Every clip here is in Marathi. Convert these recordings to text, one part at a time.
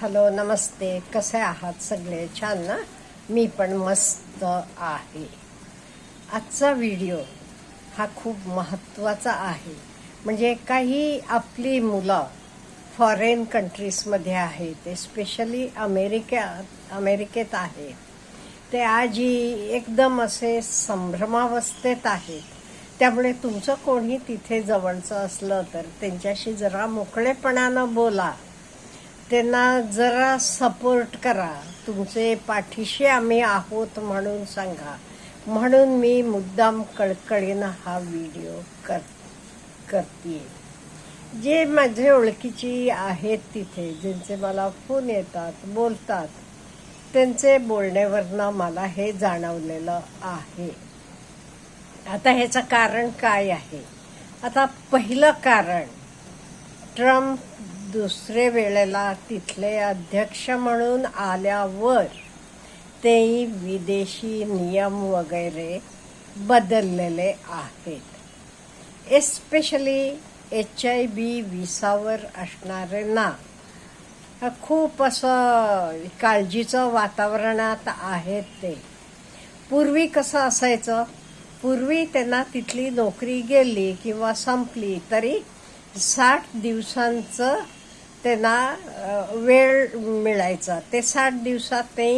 हॅलो नमस्ते. कसे आहात सगळे? छान ना? मी पण मस्त आहे. आजचा व्हिडिओ हा खूप महत्त्वाचा आहे. म्हणजे काही आपली मुलं फॉरेन कंट्रीजमध्ये आहेत स्पेशली अमेरिका अमेरिकेत आहेत. ते आजी एकदम असे संभ्रमावस्थेत आहेत. त्यामुळे तुमचं कोणी तिथे जवळचं असलं तर त्यांच्याशी जरा मोकळेपणानं बोला. त्यांना जरा सपोर्ट करा. तुमचे पाठीशी आम्ही आहोत म्हणून सांगा. म्हणून मी मुद्दाम कळकळीनं हा व्हिडिओ कर करते जे माझे ओळखीची आहेत तिथे ज्यांचे मला फोन येतात बोलतात त्यांचे बोलण्यावरनं मला हे जाणवलेलं आहे. आता ह्याचं कारण काय आहे? आता पहिलं कारण ट्रम्प दुसरे वेळेला तिथले अध्यक्ष म्हणून आल्यावर तेही विदेशी नियम वगैरे बदललेले आहेत. एस्पेशली एच आय बी विसावर असणाऱ्यांना खूप असं काळजीचं वातावरणात आहेत ते. पूर्वी कसं असायचं? पूर्वी त्यांना तिथली नोकरी गेली किंवा संपली तरी साठ दिवसांचं त्यांना वेळ मिळायचा. ते साठ दिवसात ते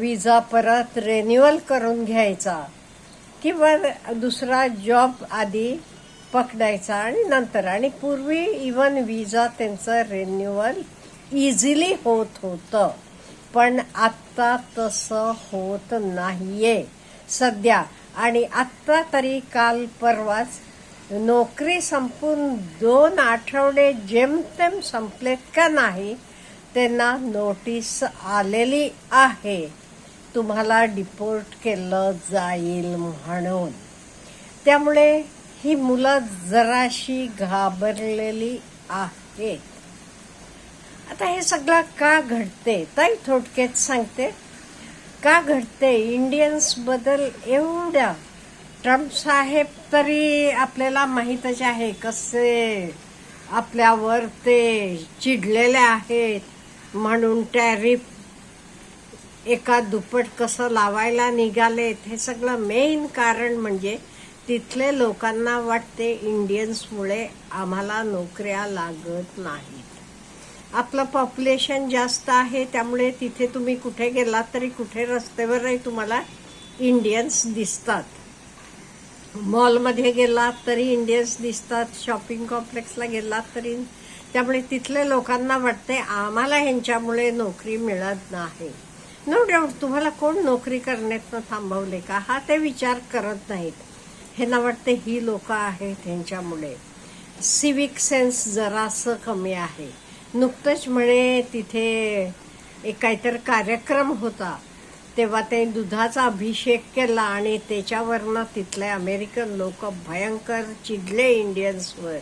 विजा परत रेन्युअल करून घ्यायचा. किंवा दुसरा जॉब आधी पकडायचा आणि नंतर. आणि पूर्वी इवन विजा त्यांचं रेन्युअल इझिली होत होतं. पण आत्ता तसं होत नाहीये सध्या. आणि आत्ता तरी काल परवाच नोकरी संपून दोन आठवडे जेमतेम संपलेत का नाही त्यांना नोटीस आलेली आहे. तुम्हाला डिपोर्ट केलं जाईल म्हणून. त्यामुळे ही मुलं जराशी घाबरलेली आहेत आता हे सगळं का घडते? ताई थोडक्यात सांगते. का घडते? इंडियन्सबद्दल एवढ्या ट्रम्प साहेब तरी आपल्याला माहीतच आहे कसे आपल्यावर ते चिडलेले आहेत. म्हणून टॅरिफ एका दुप्पट कसं लावायला निघालेत हे सगळं मेन कारण म्हणजे तिथले लोकांना वाटते इंडियन्समुळे आम्हाला नोकऱ्या लागत नाहीत. आपलं पॉप्युलेशन जास्त आहे त्यामुळे तिथे तुम्ही कुठे गेलात तरी कुठे रस्त्यावरही तुम्हाला इंडियन्स दिसतात. मॉलमध्ये गेलात तरी इंडियन्स दिसतात शॉपिंग कॉम्प्लेक्सला गेलात तरी. त्यामुळे तिथले लोकांना वाटते आम्हाला ह्यांच्यामुळे नोकरी मिळत नाही. नो डाऊट तुम्हाला कोण नोकरी करण्यातनं थांबवले का? हा ते विचार करत नाहीत. ह्यांना वाटते ही लोक आहेत ह्यांच्यामुळे. सिविक सेन्स जरासं कमी आहे. नुकतंच म्हणे तिथे एक काहीतरी कार्यक्रम होता. तेव्हा ते दुधाचा अभिषेक केला आणि त्याच्यावरनं तिथले अमेरिकन लोक भयंकर चिडले इंडियन्सवर.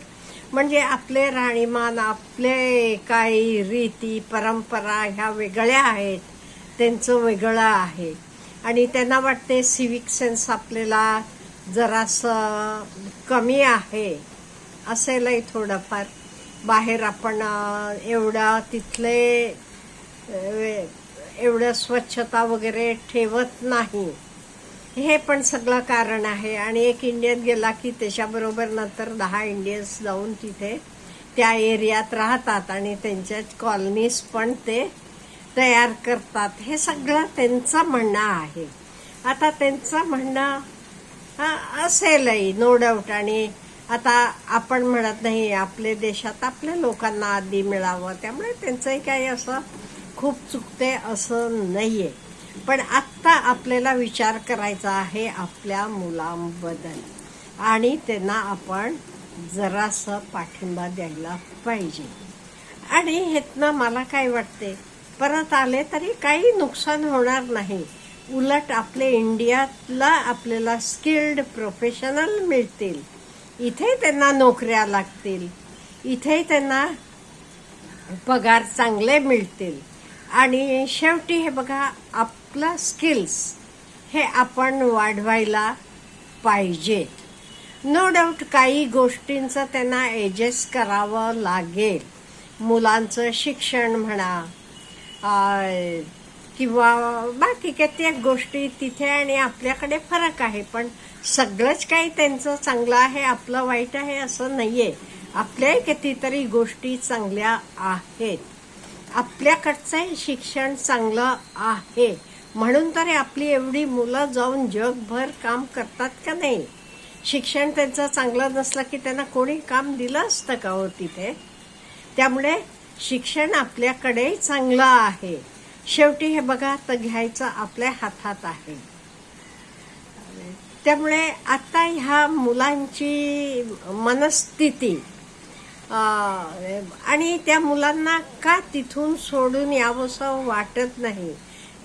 म्हणजे आपले राहणीमान आपले काही रीती परंपरा ह्या वेगळ्या आहेत. त्यांचं वेगळं आहे. आणि त्यांना वाटते सिविक सेन्स आपल्याला जरासं कमी आहे. असेलही थोडंफार. बाहेर आपण एवढं एवढा तिथले एवढं स्वच्छता वगैरे ठेवत नाही. हे पण सगळं कारण आहे. आणि एक इंडियन गेला की त्याच्याबरोबर नंतर दहा इंडियन्स जाऊन तिथे त्या एरियात राहतात आणि त्यांच्या कॉलनीज पण ते तयार करतात. हे सगळं त्यांचं म्हणणं आहे. आता त्यांचं म्हणणं असेलही नो डाऊट आणि आता आपण म्हणत नाही आपल्या देशात आपल्या लोकांना आधी मिळावं. त्यामुळे त्यांचंही काही असं खूप चुकते असं नाही आहे पण आत्ता आपल्याला विचार करायचा आहे आपल्या मुलांबद्दल. आणि त्यांना आपण जरासं पाठिंबा द्यायला पाहिजे. आणि हेतनं मला काय वाटते परत आले तरी काही नुकसान होणार नाही. उलट आपले इंडियातला आपल्याला स्किल्ड प्रोफेशनल मिळतील. इथे त्यांना नोकऱ्या लागतील. इथे त्यांना पगार चांगले मिळतील. आणि शेवटी हे बघा आपलं स्किल्स हे आपण वाढवायला पाहिजेत नो डाऊट काही गोष्टींचं त्यांना ॲडजस्ट करावं लागेल. मुलांचं शिक्षण म्हणा किंवा बाकी कित्येक गोष्टी तिथे आणि आपल्याकडे फरक आहे पण सगळंच काही त्यांचं चांगलं आहे आपलं वाईट आहे असं नाही आहे आपल्याही कितीतरी गोष्टी चांगल्या आहेत. आपल्याकडचंही शिक्षण चांगलं आहे. म्हणून तरी आपली एवढी मुलं जाऊन जगभर काम करतात का नाही? शिक्षण त्यांचं चांगलं नसलं की त्यांना कोणी काम दिलं असतं का हो तिथे? त्यामुळे शिक्षण आपल्याकडे चांगलं आहे. शेवटी हे बघा तर घ्यायचं आपल्या हातात आहे. त्यामुळे आता ह्या मुलांची मनस्थिती आणि त्या मुलांना का तिथून सोडून यावंसं वाटत नाही?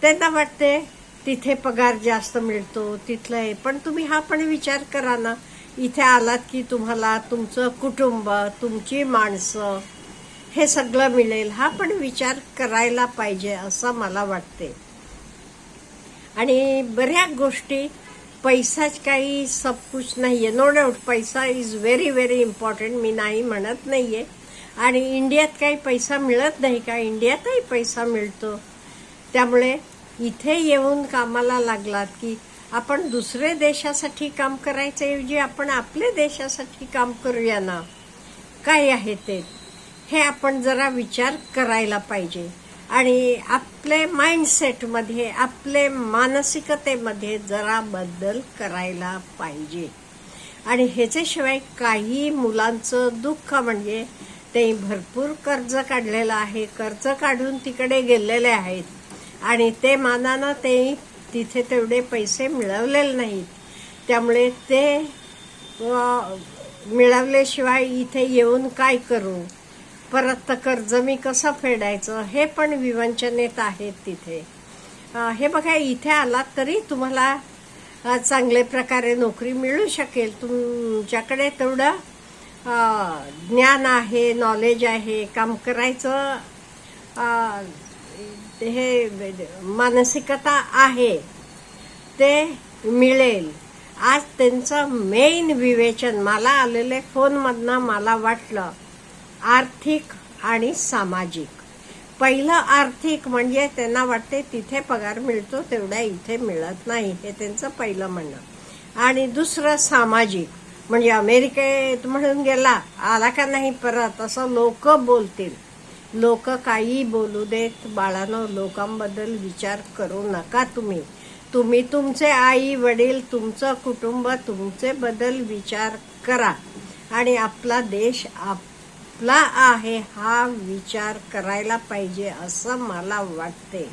त्यांना वाटते तिथे पगार जास्त मिळतो तिथलं आहे पण तुम्ही हा पण विचार करा ना. इथे आलात की तुम्हाला तुमचं कुटुंब तुमची माणसं हे सगळं मिळेल. हा पण विचार करायला पाहिजे असं मला वाटते. आणि बऱ्याच गोष्टी पैसाच काही सब कुछ नाही आहे नो डाऊट पैसा इज व्हेरी व्हेरी इम्पॉर्टंट मी नाही म्हणत नाही आहे आणि इंडियात काही पैसा मिळत नाही का? इंडियातही पैसा मिळतो. त्यामुळे इथे येऊन कामाला लागलात की आपण दुसरे देशासाठी काम करायच्याऐवजी आपण आपल्या देशासाठी काम करूया ना? काय आहे ते? हे आपण जरा विचार करायला पाहिजे. आणि आपले माइंडसेटमध्ये आपले मानसिकतेमध्ये जरा बदल करायला पाहिजे. आणि ह्याच्याशिवाय काही मुलांचं दुःख म्हणजे ते भरपूर कर्ज काढलेलं आहे कर्ज काढून तिकडे गेलेले आहेत. आणि ते मानानं ते तिथे तेवढे पैसे मिळवलेले नाहीत. त्यामुळे ते मिळवल्याशिवाय इथे येऊन काय करू? परत कर्ज मी कसं फेडायचं? हे पण विवंचनेत आहेत तिथे. हे बघा इथे आलात तरी तुम्हाला चांगल्या प्रकारे नोकरी मिळू शकेल. तुमच्याकडे तेवढं ज्ञान आहे नॉलेज आहे काम करायचं हे मानसिकता आहे ते मिळेल. आज त्यांचं मेन विवेचन मला आलेले फोनमधनं मला वाटलं आर्थिक आणि सामाजिक. पहिलं आर्थिक म्हणजे त्यांना वाटते तिथे पगार मिळतो तेवढा इथे मिळत नाही. हे त्यांचं पहिलं म्हणणं. आणि दुसरं सामाजिक. म्हणजे अमेरिकेत म्हणून गेला आला का नाही परत? असं लोक बोलतील. लोक काही बोलू देत. बाळानं लोकांबद्दल विचार करू नका तुम्ही. तुम्ही तुमचे आई वडील तुमचं कुटुंब तुमचे बद्दल विचार करा. आणि आपला देश आप आपला आहे हा विचार करायला पाहिजे असं मला वाटते.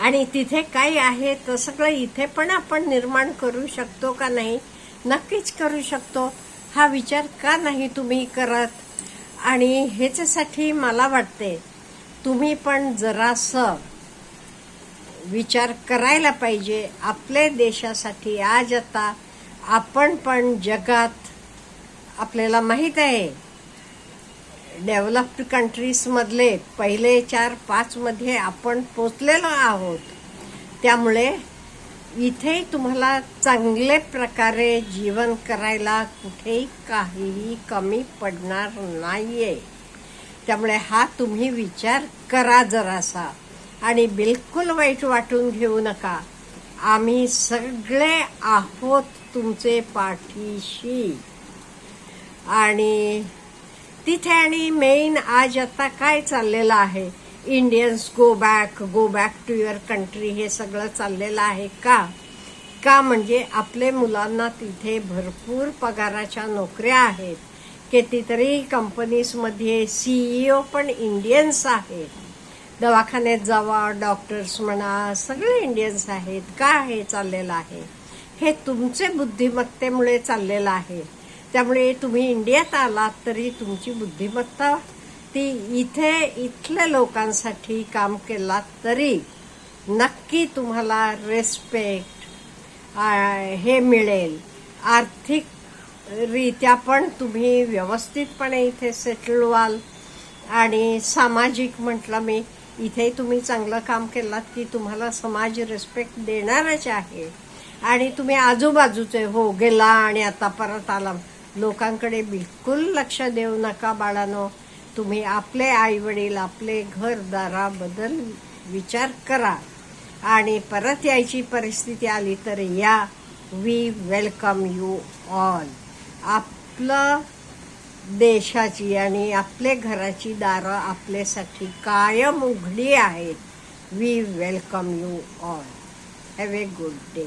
आणि तिथे काय आहे तर सगळं इथे पण आपण निर्माण करू शकतो का नाही नक्कीच करू शकतो. हा विचार का नाही तुम्ही करत? आणि ह्याच्यासाठी मला वाटते तुम्ही पण जरासं विचार करायला पाहिजे. आपल्या देशासाठी आज आता आपण पण जगात आपल्याला माहीत आहे डेव्हलप्ड कंट्रीजमधले पहिले चार पाचमध्ये आपण पोचलेलो आहोत. त्यामुळे इथे तुम्हाला चांगले प्रकारे जीवन करायला कुठेही काहीही कमी पडणार नाहीये. त्यामुळे हा तुम्ही विचार करा जरासा आणि बिलकुल वाईट वाटून घेऊ नका. आम्ही सगळे आहोत तुमचे पाठीशी. आणि तिथे आणि मेन आज आता काय चाललेलं आहे? Indians go back go back to your country हे सगळं चाललेलं आहे का? का म्हणजे आपले मुलांना तिथे भरपूर पगाराच्या नोकऱ्या आहेत. कितीतरी कंपनीजमध्ये सीईओ पण इंडियन्स आहेत. दवाखान्यात जावा डॉक्टर्स म्हणा सगळे इंडियन्स आहेत. का हे चाललेलं आहे? हे तुमचे बुद्धिमत्तेमुळे चाललेलं आहे. त्यामुळे तुम्ही इंडियात आलात तरी तुमची बुद्धिमत्ता ती इथे इथल्या लोकांसाठी काम केलात तरी नक्की तुम्हाला रेस्पेक्ट हे मिळेल. आर्थिक रित्या पण तुम्ही व्यवस्थितपणे इथे सेटल व्हाल. आणि सामाजिक म्हटलं मी इथे तुम्ही चांगलं काम केलात की तुम्हाला समाज रेस्पेक्ट देणारच आहे. आणि तुम्ही आजूबाजूचे हो गेला आणि आता परत आला. लोकांकडे बिलकुल लक्ष देऊ नका बाळानो. तुम्ही आपले आईवडील आपले घरदाराबद्दल विचार करा. आणि परत यायची परिस्थिती आली तर या. वी वेलकम यू ऑल आपलं देशाची आणि आपले घराची दारं आपल्यासाठी कायम उघडी आहेत. We welcome you all have a good day